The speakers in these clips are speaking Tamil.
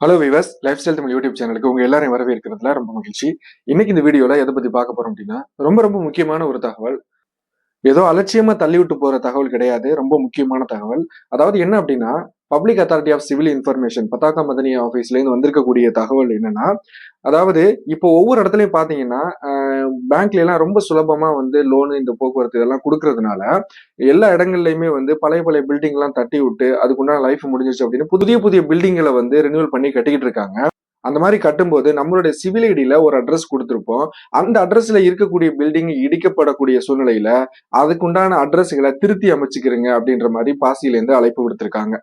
ஹலோ விவஸ் லைஃப் ஸ்டைல் தமிழ் யூடியூப் சேனலுக்கு உங்க எல்லாரையும் வரவேற்கிறதுல ரொம்ப மகிழ்ச்சி. இன்னைக்கு இந்த வீடியோல எதை பத்தி பார்க்க போறோம் அப்படின்னா ரொம்ப ரொம்ப முக்கியமான ஒரு தகவல். ஏதோ அலட்சியமா தள்ளி விட்டு போற தகவல் கிடையாது. ரொம்ப முக்கியமான தகவல். அதாவது என்ன அப்படின்னா public authority of civil information பத்தாக்கா மதனி ஆஃபீஸ்ல இருந்து வந்திருக்கக்கூடிய தகவல் என்னன்னா அதாவது இப்போ ஒவ்வொரு இடத்துலயும் பாத்தீங்கன்னா பேங்க்ல எல்லாம் ரொம்ப சுலபமா வந்து லோனு இந்த போக்குவரத்து இதெல்லாம் கொடுக்கறதுனால எல்லா இடங்கள்லயுமே வந்து பழைய பழைய பில்டிங் எல்லாம் தட்டி விட்டு அதுக்குண்டான லைஃப் முடிஞ்சிருச்சு அப்படின்னு புதிய புதிய பில்டிங்களை வந்து ரினியூவல் பண்ணி கட்டிக்கிட்டு இருக்காங்க. அந்த மாதிரி கட்டும்போது நம்மளுடைய சிவில் ஐடியில ஒரு அட்ரஸ் கொடுத்துருப்போம். அந்த அட்ரஸ்ல இருக்கக்கூடிய பில்டிங் இடிக்கப்படக்கூடிய சூழ்நிலையில அதுக்குண்டான அட்ரஸ்களை திருத்தி அமைச்சுக்கிறங்க அப்படின்ற மாதிரி பாசியிலேருந்து அழைப்பு விடுத்திருக்காங்க.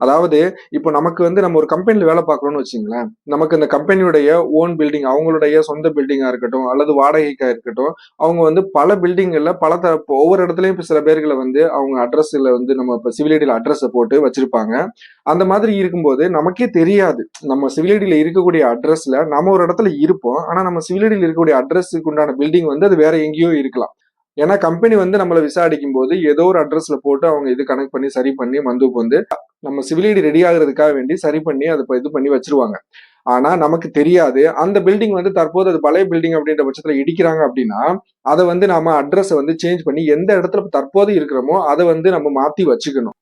அதாவது இப்போ நமக்கு வந்து நம்ம ஒரு கம்பெனியில் வேலை பார்க்குறோம்னு வச்சுங்களேன். நமக்கு இந்த கம்பெனியுடைய ஓன் பில்டிங் அவங்களுடைய சொந்த பில்டிங்காக இருக்கட்டும் அல்லது வாடகைக்காக இருக்கட்டும் அவங்க வந்து பல பில்டிங்கில் பல த ஒவ்வொரு இடத்துலையும் இப்போ சில பேர்களை வந்து அவங்க அட்ரஸில் வந்து நம்ம இப்போ சிவிலைடியில் அட்ரஸை போட்டு வச்சுருப்பாங்க. அந்த மாதிரி இருக்கும்போது நமக்கே தெரியாது. நம்ம சிவிலைடியில் இருக்கக்கூடிய அட்ரஸ்ல நம்ம ஒரு இடத்துல இருப்போம். ஆனால் நம்ம சிவிலைடியில் இருக்கக்கூடிய அட்ரஸுக்கு உண்டான பில்டிங் வந்து அது வேற எங்கேயோ இருக்கலாம். ஏன்னா கம்பெனி வந்து நம்மளை விசாரிக்கும் போது ஏதோ ஒரு அட்ரஸ்ல போட்டு அவங்க இது கனெக்ட் பண்ணி சரி பண்ணி மந்துக்கு வந்து நம்ம சிவிலிடி ரெடி ஆகுறதுக்காக வேண்டி சரி பண்ணி அதை இது பண்ணி வச்சிருவாங்க. ஆனா நமக்கு தெரியாது. அந்த பில்டிங் வந்து தற்போது அது பழைய பில்டிங் அப்படின்ற பட்சத்துல இடிக்கிறாங்க அப்படின்னா அதை வந்து நாம அட்ரஸை வந்து சேஞ்ச் பண்ணி எந்த இடத்துல தற்போது இருக்கிறோமோ அதை வந்து நம்ம மாத்தி வச்சுக்கணும்.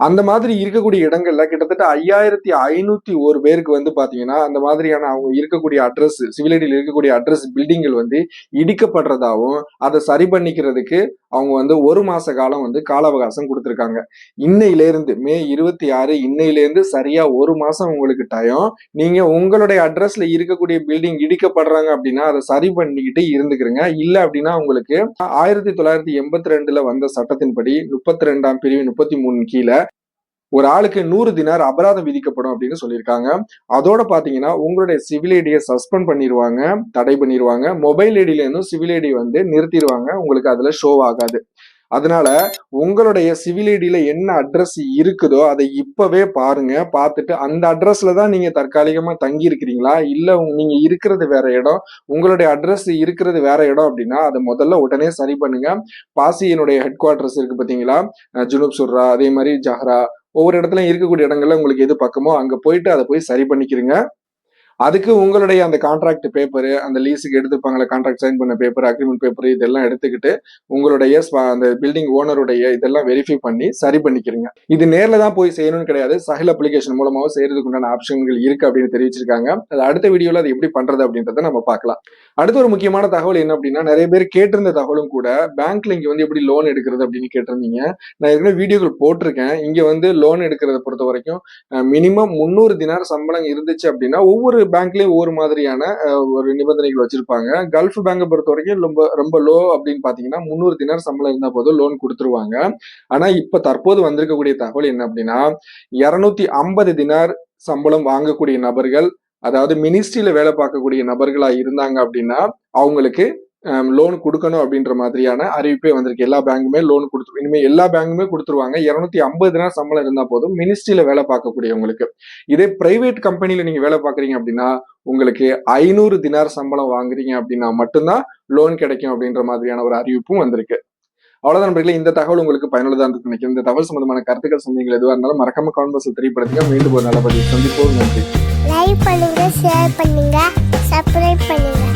அந்த மாதிரி இருக்கக்கூடிய இடங்கள்ல கிட்டத்தட்ட ஐயாயிரத்தி ஐநூத்தி ஒரு பேருக்கு வந்து பாத்தீங்கன்னா அந்த மாதிரியான அவங்க இருக்கக்கூடிய அட்ரஸ் சிவிலைடியில் இருக்கக்கூடிய அட்ரஸ் பில்டிங்கள் வந்து இடிக்கப்படுறதாவும் அதை சரி பண்ணிக்கிறதுக்கு அவங்க வந்து ஒரு மாச காலம் வந்து கால அவகாசம் கொடுத்துருக்காங்க. இன்னையிலேருந்து மே இருபத்தி ஆறு இன்னையிலேருந்து சரியா ஒரு மாசம் உங்களுக்கு டயம் நீங்க உங்களுடைய அட்ரஸ்ல இருக்கக்கூடிய பில்டிங் இடிக்கப்படுறாங்க அப்படின்னா அதை சரி பண்ணிக்கிட்டு இருந்துக்கிறங்க. இல்ல அப்படின்னா உங்களுக்கு ஆயிரத்தி தொள்ளாயிரத்தி எண்பத்தி ரெண்டுல வந்த சட்டத்தின்படி முப்பத்தி ரெண்டாம் பிரிவு முப்பத்தி மூணு கீழே ஒரு ஆளுக்கு நூறு தினார் அபராதம் விதிக்கப்படும் அப்படின்னு சொல்லியிருக்காங்க. அதோட பாத்தீங்கன்னா உங்களுடைய சிவில் ஐடியை சஸ்பெண்ட் பண்ணிடுவாங்க தடை பண்ணிடுவாங்க மொபைல் ஐடியில இருந்தும் சிவில் ஐடி வந்து நிறுத்திடுவாங்க உங்களுக்கு அதுல ஷோ ஆகாது. அதனால உங்களுடைய சிவில் ஐடியில என்ன அட்ரஸ் இருக்குதோ அதை இப்பவே பாருங்க. பார்த்துட்டு அந்த அட்ரஸ்ல தான் நீங்க தற்காலிகமா தங்கி இருக்கிறீங்களா இல்ல நீங்க இருக்கிறது வேற இடம். உங்களுடைய அட்ரஸ் இருக்கிறது வேற இடம் அப்படின்னா அதை முதல்ல உடனே சரி பண்ணுங்க. பாசியினுடைய ஹெட் குவார்டர்ஸ் இருக்கு பாத்தீங்களா? ஜுனூப் சுர்ரா அதே மாதிரி ஜஹ்ரா ஒவ்வொரு இடத்துலயும் இருக்கக்கூடிய இடங்கள்ல உங்களுக்கு எது பக்கமோ அங்க போயிட்டு அதை போய் சரி பண்ணிக்கிறீங்க. அதுக்கு உங்களுடைய அந்த கான்ட்ராக்ட் பேப்பர் அந்த லீஸுக்கு எடுத்துப்பாங்களே கான்ட்ராக்ட் சைன் பண்ண பேப்பர் அக்ரிமெண்ட் பேப்பர் இதெல்லாம் எடுத்துக்கிட்டு உங்களுடைய அந்த பில்டிங் ஓனருடைய இதெல்லாம் வெரிஃபை பண்ணி சரி பண்ணிக்கிறீங்க. இது நேரில் தான் போய் செய்யணும்னு கிடையாது. சஹில் அப்ளிகேஷன் மூலமாகவும் செய்யறதுக்கு உண்டான ஆப்ஷன்கள் இருக்கு அப்படின்னு தெரிவிச்சிருக்காங்க. அது அடுத்த வீடியோவில் அது எப்படி பண்றது அப்படின்றத நம்ம பார்க்கலாம். அடுத்த ஒரு முக்கியமான தகவல் என்ன அப்படின்னா நிறைய பேர் கேட்டிருந்த தகவலும் கூட பேங்க்ல இங்க வந்து எப்படி லோன் எடுக்கிறது அப்படின்னு கேட்டிருந்தீங்க. நான் ஏற்கனவே வீடியோக்கள் போட்டிருக்கேன். இங்க வந்து லோன் எடுக்கிறத பொறுத்த வரைக்கும் மினிமம் முந்நூறு தினார் சம்பளம் இருந்துச்சு அப்படின்னா ஒவ்வொரு பேங்க்லயும் ஒவ்வொரு மாதிரியான ஒரு நிபந்தனைகள் வச்சிருப்பாங்க. கல்ஃப் பேங்கை பொறுத்த வரைக்கும் ரொம்ப ரொம்ப லோ அப்படின்னு பாத்தீங்கன்னா முந்நூறு தினர் சம்பளம் இருந்தா போதும் லோன் கொடுத்துருவாங்க. ஆனா இப்ப தற்போது வந்திருக்கக்கூடிய தகவல் என்ன அப்படின்னா இருநூத்தி ஐம்பது தினார் சம்பளம் வாங்கக்கூடிய நபர்கள் அதாவது மினிஸ்ட்ரியில வேலை பார்க்கக்கூடிய நபர்களா இருந்தாங்க அப்படின்னா அவங்களுக்கு லோன் கொடுக்கணும் அப்படின்ற மாதிரியான அறிவிப்பே வந்திருக்கு. எல்லா பேங்குமே லோன் கொடுத்து இனிமேல் எல்லா பேங்குமே கொடுத்துருவாங்க. இரநூத்தி ஐம்பது நாள் சம்பளம் இருந்தா போதும். மினிஸ்ட்ரியில வேலை பார்க்கக்கூடியவங்களுக்கு. இதே பிரைவேட் கம்பெனியில் நீங்க வேலை பார்க்குறீங்க அப்படின்னா உங்களுக்கு ஐநூறு தினார் சம்பளம் வாங்குறீங்க அப்படின்னா மட்டும்தான் லோன் கிடைக்கும் அப்படின்ற மாதிரியான ஒரு அறிவிப்பும் வந்திருக்கு. அவ்வளவுதான் நண்பர்களே. இந்த தகவல் உங்களுக்கு பயனுள்ளதா இருந்து நினைக்கிறேன். இந்த தகவல் சம்பந்தமான கருத்துக்கள் சந்தேகங்கள் எதுவாக இருந்தாலும் மறக்காம கான்வர்ஸ் தெரியப்படுத்துங்க. மீண்டும் ஒரு நல்ல பதிவு சந்திப்போம். நன்றி. லைக் பண்ணுங்க ஷேர் பண்ணுங்க சப்ஸ்கிரைப் பண்ணுங்க.